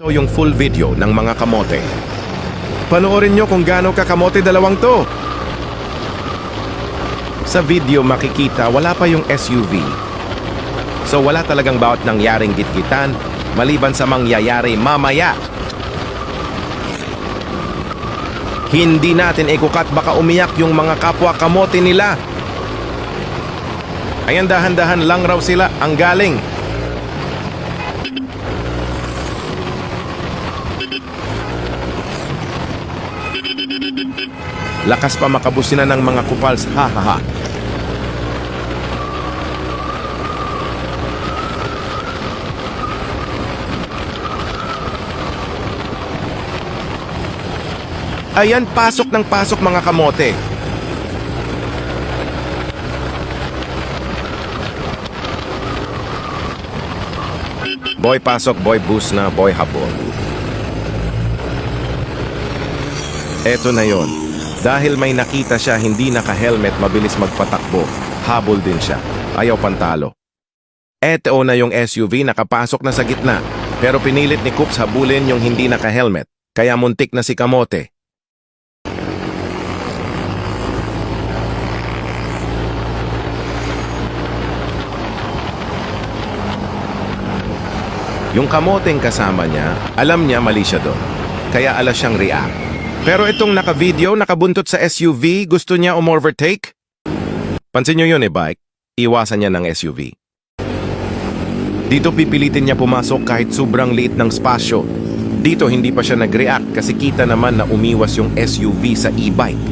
Ito yung full video ng mga kamote. Panoorin nyo kung gaano kakamote dalawang to. Sa video makikita wala pa yung SUV. So wala talagang bawat nangyaring gitgitan maliban sa mangyayari mamaya. Hindi natin ikukat baka umiyak yung mga kapwa kamote nila. Ayan dahan-dahan lang raw sila ang galing. Lakas pa makabusina ng mga kupals, ha ha ha. Ayan, pasok ng pasok mga kamote. Boy pasok, boy boost na, boy habol. Eto na yon. Dahil may nakita siya hindi naka-helmet mabilis magpatakbo, habol din siya. Ayaw pantalo. Eto na yung SUV nakapasok na sa gitna. Pero pinilit ni Coops habulin yung hindi naka-helmet. Kaya muntik na si Kamote. Yung kamoteng kasama niya, alam niya mali siya doon. Kaya alas siyang react. Pero itong naka-video, nakabuntot sa SUV, gusto niya um-overtake? Pansin niyo yun eh, bike. Iwasan niya ng SUV. Dito pipilitin niya pumasok kahit sobrang liit ng spasyo. Dito hindi pa siya nag-react kasi kita naman na umiwas yung SUV sa e-bike.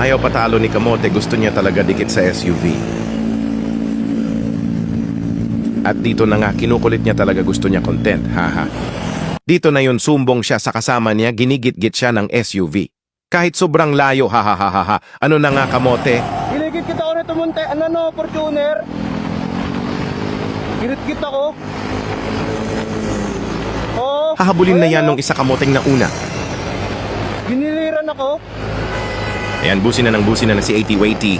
Ayaw patalo ni Kamote, gusto niya talaga dikit sa SUV. At dito na nga kinukulit niya talaga gusto niya content, haha. Dito na yun sumbong siya sa kasama niya, ginigit-git siya ng SUV. Kahit sobrang layo, hahaha. Ano na nga kamote? Giligit kita ako nito munti. Ano no, Fortuner? Girit-git ako. Oo. Hahabulin na yan oh. nung isa kamoteng na una. Giniliran ako. Ayan, busin na ng busin na na si 80 Waity.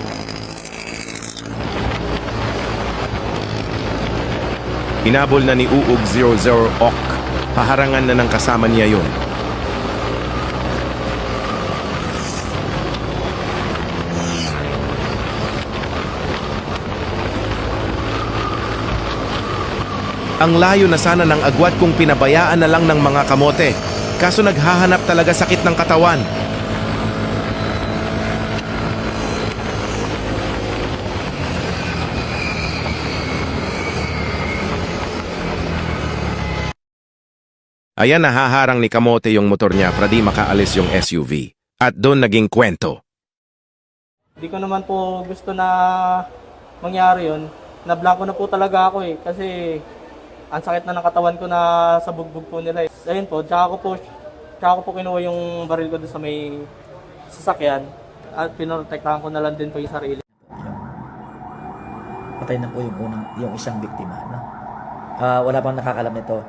Hinabol na ni Uug 00 Ok. Paharangan na ng kasama niya yon. Ang layo na sana ng agwat kung pinabayaan na lang ng mga kamote. Kaso naghahanap talaga sakit ng katawan. Ayan nahaharang ni Kamote yung motor niya para di makaalis yung SUV. At doon naging kwento. Hindi ko naman po gusto na mangyari yun. Nablanko na po talaga ako eh. Kasi ang sakit na ng katawan ko na sa bugbog po nila eh. Ayun po, tsaka ko po, tsaka ko po kinuha yung baril ko doon sa may sasakyan. At pinoprotektahan ko na lang din po yung sarili. patay na po yung unang yung isang biktima no Ah, wala pang nakakalam nito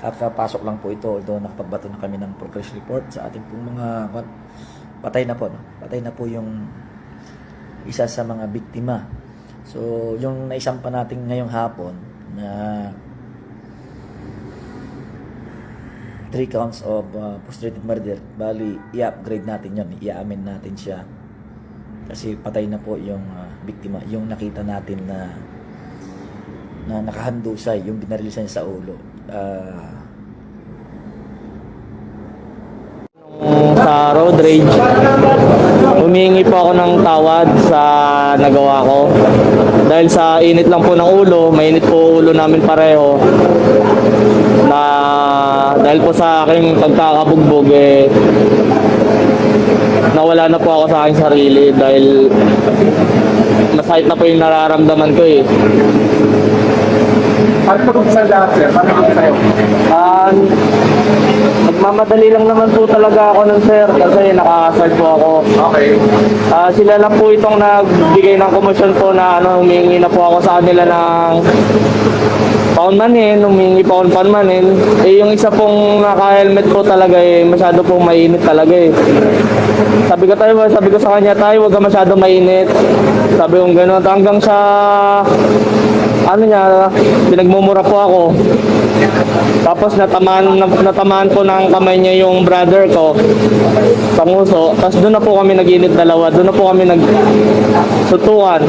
at kapasok lang po ito although nakapagbato na kami ng progress report sa ating pong mga patay na po no? Patay na po yung isa sa mga biktima. So yung naisampa natin ngayong hapon na three counts of uh, frustrated murder bali i-upgrade natin yon i-amin natin siya. Kasi patay na po yung ah, biktima, yung nakita natin na na nakahandusay, yung binarilisan sa ulo. Ah, sa road rage. Humingi po ako ng tawad sa nagawa ko. Dahil sa init lang po ng ulo, mainit po ulo namin pareho. Na dahil po sa aking pagkakabugbog eh nawala na po ako sa aking sarili dahil masakit na po yung nararamdaman ko eh. Ano po sa lahat, sir? Paano po sa'yo? Ah, nagmamadali lang naman po talaga ako nun sir kasi nakakasal po ako. Okay. Ah, sila lang po itong nagbigay ng komisyon po na ano, humingi na po ako sa kanila ng paunmanin, humingi pa akong paunmanin. Eh, yung isa pong naka-helmet po talaga eh, masyado pong mainit talaga eh. Sabi ko tayo, sabi ko sa kanya tayo, huwag ka masyado mainit. Sabi ko gano'n, hanggang sa ano niya, pinagmumura po ako. Tapos natamaan, na- natamaan po ng kamay niya yung brother ko sa nguso. Tapos doon na po kami nag-init dalawa. Doon na po kami nagsutukan.